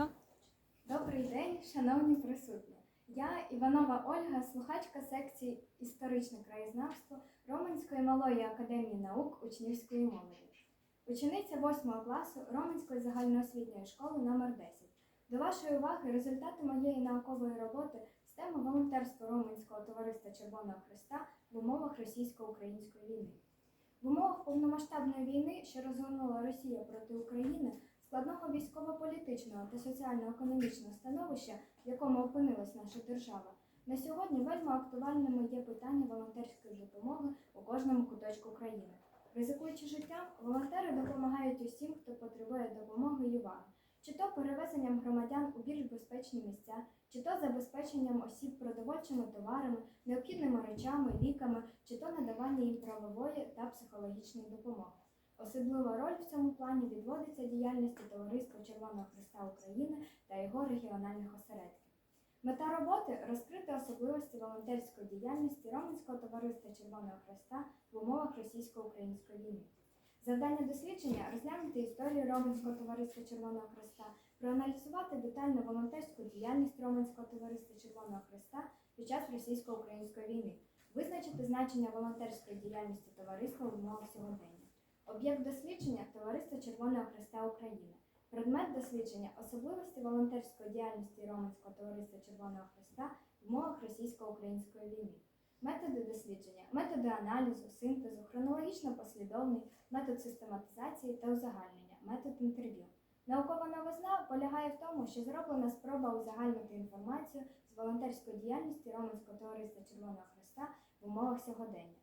ласка. Добрий день, шановні присутні. Я Іванова Ольга, слухачка секції історичне краєзнавство Романської малої академії наук учнівської молоді. Учениця 8 класу Романської загальноосвітньої школи номер 10 До вашої уваги результати моєї наукової роботи з теми волонтерство Романського товариства Червоного Христа в умовах російсько-української війни. В умовах повномасштабної війни, що розгорнула Росія проти України, складного військово-політичного та соціально-економічного становища, в якому опинилась наша держава, на сьогодні вельми актуальними є питання волонтерської допомоги у кожному куточку країни. Ризикуючи життям, волонтери допомагають усім, хто потребує допомоги і уваги, чи то перевезенням громадян у більш безпечні місця, чи то забезпеченням осіб продовольчими товарами, необхідними речами, ліками, чи то надавання їм правової та психологічної допомоги. Особлива роль в цьому плані відводиться діяльності Товариства Червоного Христа України та його регіональних осередків. Мета роботи розкрити особливості волонтерської діяльності Романського товариства Червоного Христа в умовах російсько-української війни. Завдання дослідження розглянути історію Романського товариства Червоного Христа, проаналізувати детально волонтерську діяльність Романського товариства Червоного Христа під час російсько-української війни, визначити значення волонтерської діяльності товариства в умовах сьогодення. Об'єкт дослідження Товариство Червоного Христа України. Предмет дослідження особливості волонтерської діяльності Романського товариства Червоного Христа в умовах російсько-української війни. Методи дослідження, методи аналізу, синтезу, хронологічно послідовний, метод систематизації та узагальнення, метод інтерв'ю. Наукова новизна полягає в тому, що зроблена спроба узагальнити інформацію з волонтерської діяльності Романського товариства Червоного Христа в умовах сьогодення.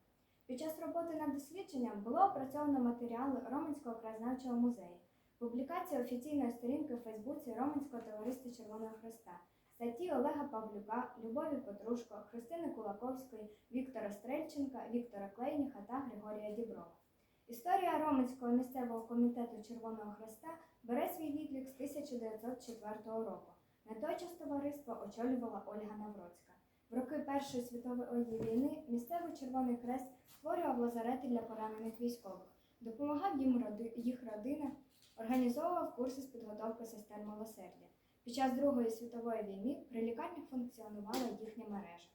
Під час роботи над дослідженням було опрацьовано матеріали Романського краєзнавчого музею, публікація офіційної сторінки в Фейсбуці Романського товариства Червоного Христа, статті Олега Павлюка, Любові Петрушко, Христини Кулаковської, Віктора Стрельченка, Віктора Клейніха та Григорія Діброва. Історія Романського місцевого комітету Червоного Христа бере свій відлік з 1904 року. На той час товариство очолювала Ольга Навроцька. В роки Першої світової війни місцевий Червоний Хрест створював лазарети для поранених військових, допомагав їм їх родинам, організовував курси з підготовки сестер милосердя. Під час Другої світової війни при лікарнях функціонувала їхня мережа.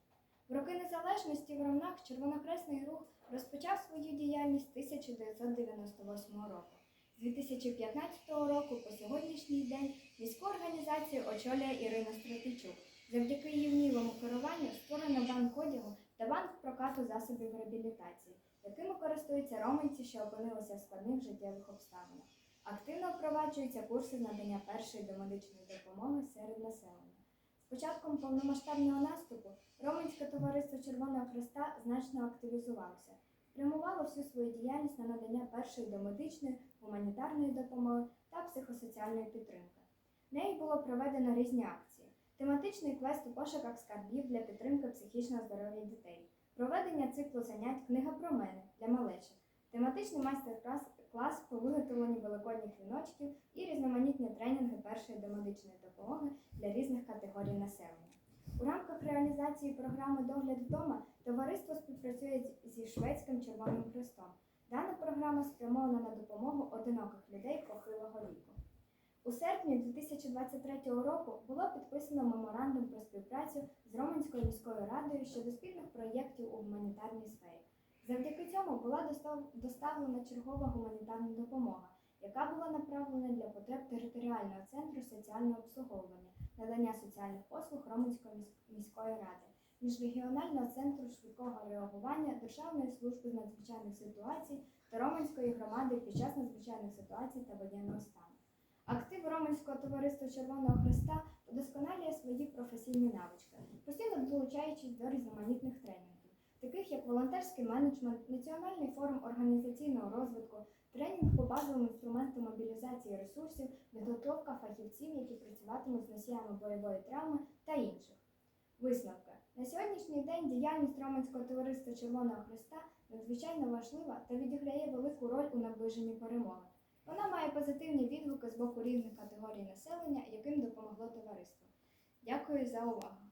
В роки незалежності в Ромнах Червонохресний рух розпочав свою діяльність 1998 року. З 2015 року по сьогоднішній день міську організацію очолює Ірина Стратичук. Завдяки її вмілому керуванню створено банк одягу та банк прокату засобів реабілітації, якими користуються романці, що опинилися в складних життєвих обставинах. Активно впроваджуються курси надання першої домедичної допомоги серед населення. З початком повномасштабного наступу Романське товариство Червоного Христа значно активізувалося, спрямувало всю свою діяльність на надання першої домедичної, гуманітарної допомоги та психосоціальної підтримки. Нею було проведено різні акції тематичний квест у пошуках скарбів для підтримки психічного здоров'я дітей, проведення циклу занять Книга про мене для малечі, тематичний майстер-клас по виготовленню великодніх віночків і різноманітні тренінги першої домедичної допомоги для різних категорій населення. У рамках реалізації програми Догляд вдома товариство співпрацює зі Шведським Червоним Хрестом. Дана програма спрямована на допомогу одиноких людей похилого віку. У серпні 2023 року було підписано меморандум про співпрацю з Романською міською радою щодо спільних проєктів у гуманітарній сфері. Завдяки цьому була доставлена чергова гуманітарна допомога, яка була направлена для потреб територіального центру соціального обслуговування, надання соціальних послуг Романської міської ради, міжрегіонального центру швидкого реагування Державної служби з надзвичайних ситуацій та Романської громади під час надзвичайних ситуацій та воєнного стану. Актив товариства Червоного Христа удосконалює свої професійні навички, постійно долучаючись до різноманітних тренінгів, таких як волонтерський менеджмент, національний форум організаційного розвитку, тренінг по базовим інструментам мобілізації ресурсів, підготовка фахівців, які працюватимуть з носіями бойової травми та інших. Висновки. На сьогоднішній день діяльність Романського товариства Червоного Христа надзвичайно важлива та відіграє велику роль у наближенні перемоги. Вона має позитивні відгуки з боку різних категорій населення, яким допомогло товариство. Дякую за увагу.